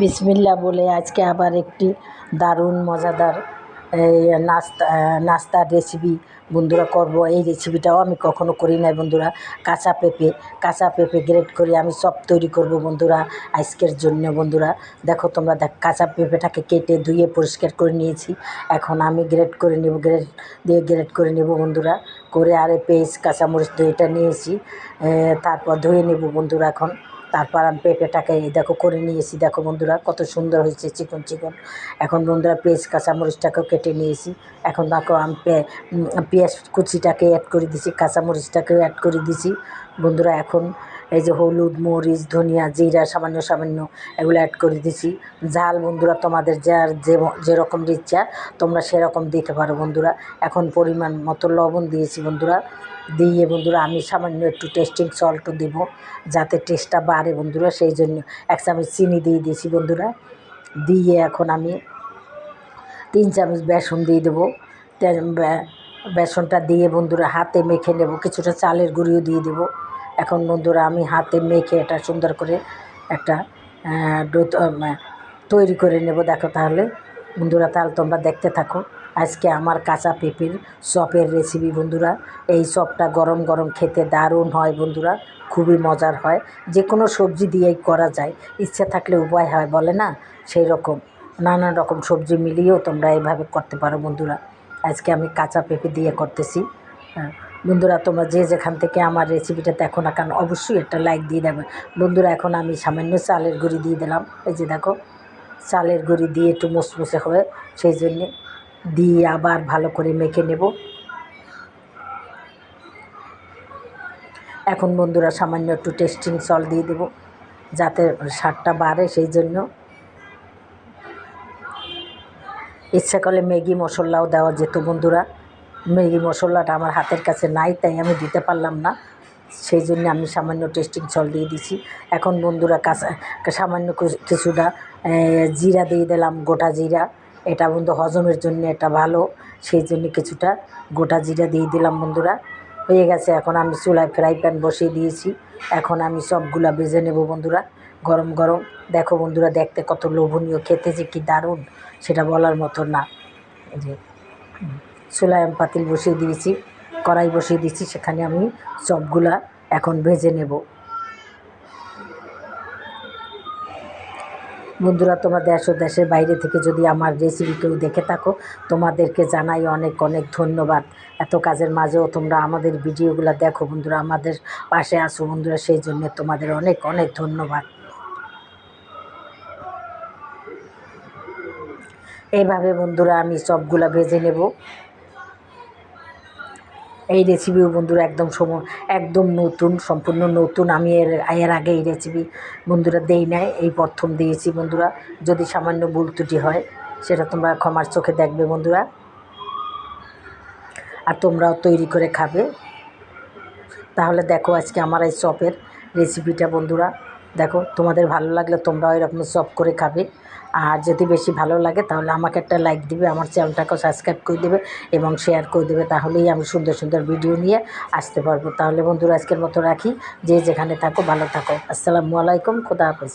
বিসমিল্লা বলে আজকে আবার একটি দারুণ, মজাদার নাস্তা নাস্তার রেসিপি বন্ধুরা করব। এই রেসিপিটাও আমি কখনো করি নাই বন্ধুরা। কাঁচা পেঁপে কাঁচা পেঁপে গ্রেট করে আমি সব তৈরি করব বন্ধুরা আজকের জন্য বন্ধুরা। দেখো তোমরা দেখ, কাঁচা পেঁপেটাকে কেটে ধুয়ে পরিষ্কার করে নিয়েছি। এখন আমি গ্রেট করে নেব গ্রেট দিয়ে গ্রেট করে নেব বন্ধুরা। করে আরে পেস্ট কাঁচামরিচ, দইটা নিয়েছি। তারপর ধুয়ে নেব বন্ধুরা এখন। তারপর আমি পেঁপেটাকে এই দেখো করে নিয়েছি। দেখো বন্ধুরা, কত সুন্দর হয়েছে চিকন চিকন। এখন বন্ধুরা পেঁয়াজ, কাঁচামরিচটাকেও কেটে নিয়েছি। এখন দেখো আমি পেঁয়াজ কুচিটাকে অ্যাড করে দিছি, কাঁচামরিচটাকেও অ্যাড করে দিছি। বন্ধুরা এখন এই যে হলুদ, মরিচ, ধনিয়া, জিরা, সামান্য সামান্য এগুলো অ্যাড করে দিছি। ঝাল বন্ধুরা তোমাদের যার যে যেরকম ইচ্ছা তোমরা সেরকম দিতে পারো বন্ধুরা। এখন পরিমাণ মতো লবণ দিয়েছি বন্ধুরা। দিয়ে বন্ধুরা আমি সামান্য একটু টেস্টিং সল্টও দেবো, যাতে টেস্টটা বাড়ে বন্ধুরা, সেই জন্য এক চামচ চিনি দিয়ে দিয়েছি বন্ধুরা। দিয়ে এখন আমি তিন চামচ বেসন দিয়ে দেবো। বেসনটা দিয়ে বন্ধুরা হাতে মেখে নেব, কিছুটা চালের গুঁড়িও দিয়ে দেবো। এখন বন্ধুরা আমি হাতে মেখে এটা সুন্দর করে একটা তৈরি করে নেব, দেখো তাহলে। বন্ধুরা তাহলে তোমরা দেখতে থাকো। আজকে আমার কাঁচা পেঁপের চপের রেসিপি বন্ধুরা। এই চপটা গরম গরম খেতে দারুণ হয় বন্ধুরা, খুবই মজার হয়। যে কোনো সবজি দিয়েই করা যায়, ইচ্ছা থাকলে উপায় হয় বলে না? সেই রকম নানান রকম সবজি মিলিয়েও তোমরা এইভাবে করতে পারো বন্ধুরা। আজকে আমি কাঁচা পেঁপে দিয়ে করতেছি। হ্যাঁ বন্ধুরা তোমরা যে যেখান থেকে আমার রেসিপিটা দেখো না কেন, অবশ্যই একটা লাইক দিয়ে দেবে। বন্ধুরা, এখন আমি সামান্য চালের গুঁড়ি দিয়ে দিলাম। এই যে দেখো, চালের গুঁড়ি দিয়ে একটু মুসমুসে হবে সেই জন্যে দিয়ে আবার ভালো করে মেখে নেব। এখন বন্ধুরা সামান্য একটু টেস্টিং সল দিয়ে দেব, যাতে স্বাদটা বাড়ে সেই জন্য। ইচ্ছা করলে ম্যাগি মশলাও দেওয়া যেত বন্ধুরা। ম্যাগি মশলাটা আমার হাতের কাছে নাই, তাই আমি দিতে পারলাম না। সেই জন্য আমি সামান্য টেস্টিং সল দিয়ে দিছি। এখন বন্ধুরা কাঁচা, সামান্য কিছু- কিছুটা জিরা দিয়ে দিলাম, গোটা জিরা। এটা বন্ধু হজমের জন্য এটা ভালো, সেই জন্য কিছুটা গোটা জিরা দিয়ে দিলাম বন্ধুরা। হয়ে গেছে, এখন আমি চুলায় ফ্রাই প্যান বসিয়ে দিয়েছি। এখন আমি সবগুলা ভেজে নেব বন্ধুরা, গরম গরম। দেখো বন্ধুরা, দেখতে কত লোভনীয়, খেতে যে কি দারুণ, সেটা বলার মতো না। যে, চুলায় আমি পাতিল বসিয়ে দিয়েছি, কড়াই বসিয়ে দিয়েছি, সেখানে আমি সবগুলা এখন ভেজে নেব। বন্ধুরা, তোমরা দেশ ও দেশের বাইরে থেকে যদি আমার রেসিপি কেউ দেখে থাকো, তোমাদেরকে জানাই অনেক অনেক ধন্যবাদ। এত কাজের মাঝেও তোমরা আমাদের ভিডিওগুলো দেখো বন্ধুরা, আমাদের পাশে আসো বন্ধুরা, সেই জন্য তোমাদের অনেক অনেক ধন্যবাদ। এইভাবে বন্ধুরা আমি সবগুলা ভেজে নেব। এই রেসিপিও বন্ধুরা একদম সম, একদম নতুন, সম্পূর্ণ নতুন। আমি এর এর আগে এই রেসিপি বন্ধুরা দেই নাই, এই প্রথম দিয়েছি বন্ধুরা। যদি সামান্য ভুল ত্রুটি হয়, সেটা তোমরা ক্ষমার চোখে দেখবে বন্ধুরা। আর তোমরাও তৈরি করে খাবে। তাহলে দেখো আজকে আমার এই চপের রেসিপিটা বন্ধুরা। দেখো, তোমাদের ভালো লাগলে তোমরাও এরকম চপ করে খাবে। আর যদি বেশি ভালো লাগে, তাহলে আমাকে একটা লাইক দিবে, আমার চ্যানেলটাকেও সাবস্ক্রাইব করে দেবে এবং শেয়ার করে দেবে। তাহলেই আমি সুন্দর সুন্দর ভিডিও নিয়ে আসতে পারব। তাহলে বন্ধুরা, আজকের মতো রাখি। যে যেখানে থাকো, ভালো থাকো। আসসালামু আলাইকুম, খোদা হাফেজ।